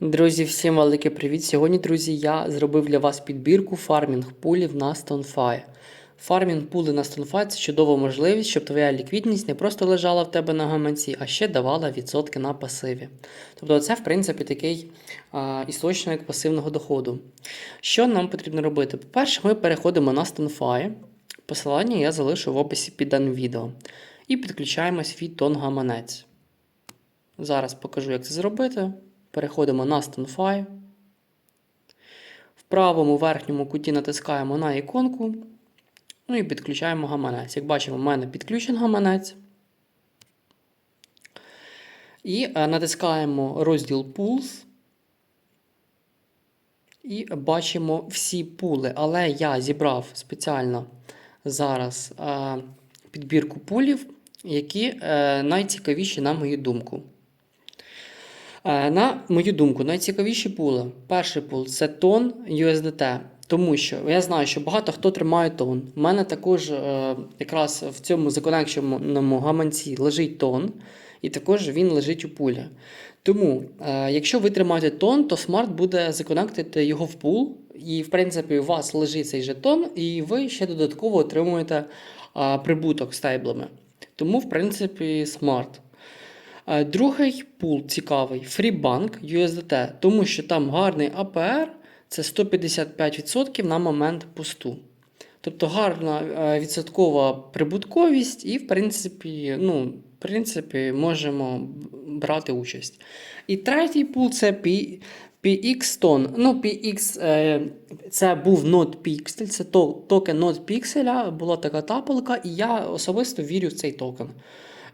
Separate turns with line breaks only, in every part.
Друзі, всім великий привіт! Сьогодні, друзі, я зробив для вас підбірку фармінг пулів на StoneFi. Фармінг пули на StoneFi – це чудова можливість, щоб твоя ліквідність не просто лежала в тебе на гаманці, а ще давала відсотки на пасиві. Тобто, це, в принципі, такий а, істочник пасивного доходу. Що нам потрібно робити? По-перше, ми переходимо на StoneFi. Посилання я залишу в описі під даним відео. І підключаємо свій тон гаманець. Зараз покажу, як це зробити. Переходимо на StoneFi. В правому верхньому куті натискаємо на іконку. Ну і підключаємо гаманець. Як бачимо, в мене підключений гаманець. І е, натискаємо розділ Pools. І бачимо всі пули. Але я зібрав спеціально зараз е, підбірку пулів, які е, найцікавіші, на мою думку. Е, На мою думку, найцікавіші пули. Перший пул це тон USDT. Тому що я знаю, що багато хто тримає тон. У мене також е, якраз в цьому законекченому гаманці лежить тон, і також він лежить у пулі. Тому, е, якщо ви тримаєте тон, то смарт буде законектити його в пул, і, в принципі, у вас лежить цей жетон, і ви ще додатково отримуєте е, прибуток стейблами. Тому, в принципі, смарт. Е, Другий пул цікавий FreeBank USDT, тому що там гарний APR це 155% на момент посту. Тобто гарна е, відсоткова прибутковість, і, в принципі, ну, в принципі, можемо брати участь. І третій пул це P- PX Ton. Ну, PX е, це був Node Pixel, це токен Node Pixel, була така тапелка, і я особисто вірю в цей токен.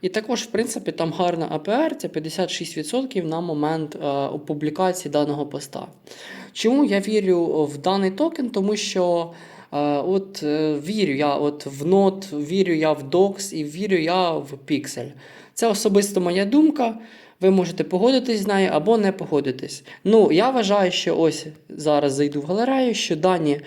І також, в принципі, там гарна APR, це 56% на момент е, опублікації даного поста. Чому я вірю в даний токен? Тому що е, от е, вірю я от в Node, вірю я в Docs і вірю я в Pixel. Це особисто моя думка. Ви можете погодитись з нею або не погодитись. Ну, я вважаю, що ось зараз зайду в галерею, що дані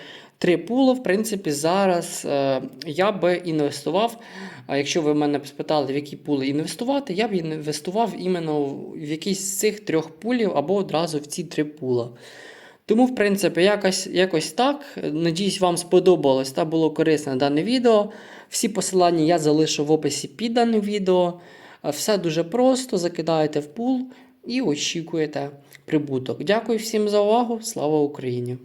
три пули, в принципі, зараз е, я би інвестував. А якщо ви мене спитали, в які пули інвестувати, я б інвестував іменно в якийсь з цих трьох пулів або одразу в ці три пула. Тому, в принципі, якось, якось так. Надіюсь, вам сподобалось та було корисне дане відео. Всі посилання я залишу в описі під даним відео. Е, Все дуже просто. Закидаєте в пул і очікуєте прибуток. Дякую всім за увагу. Слава Україні!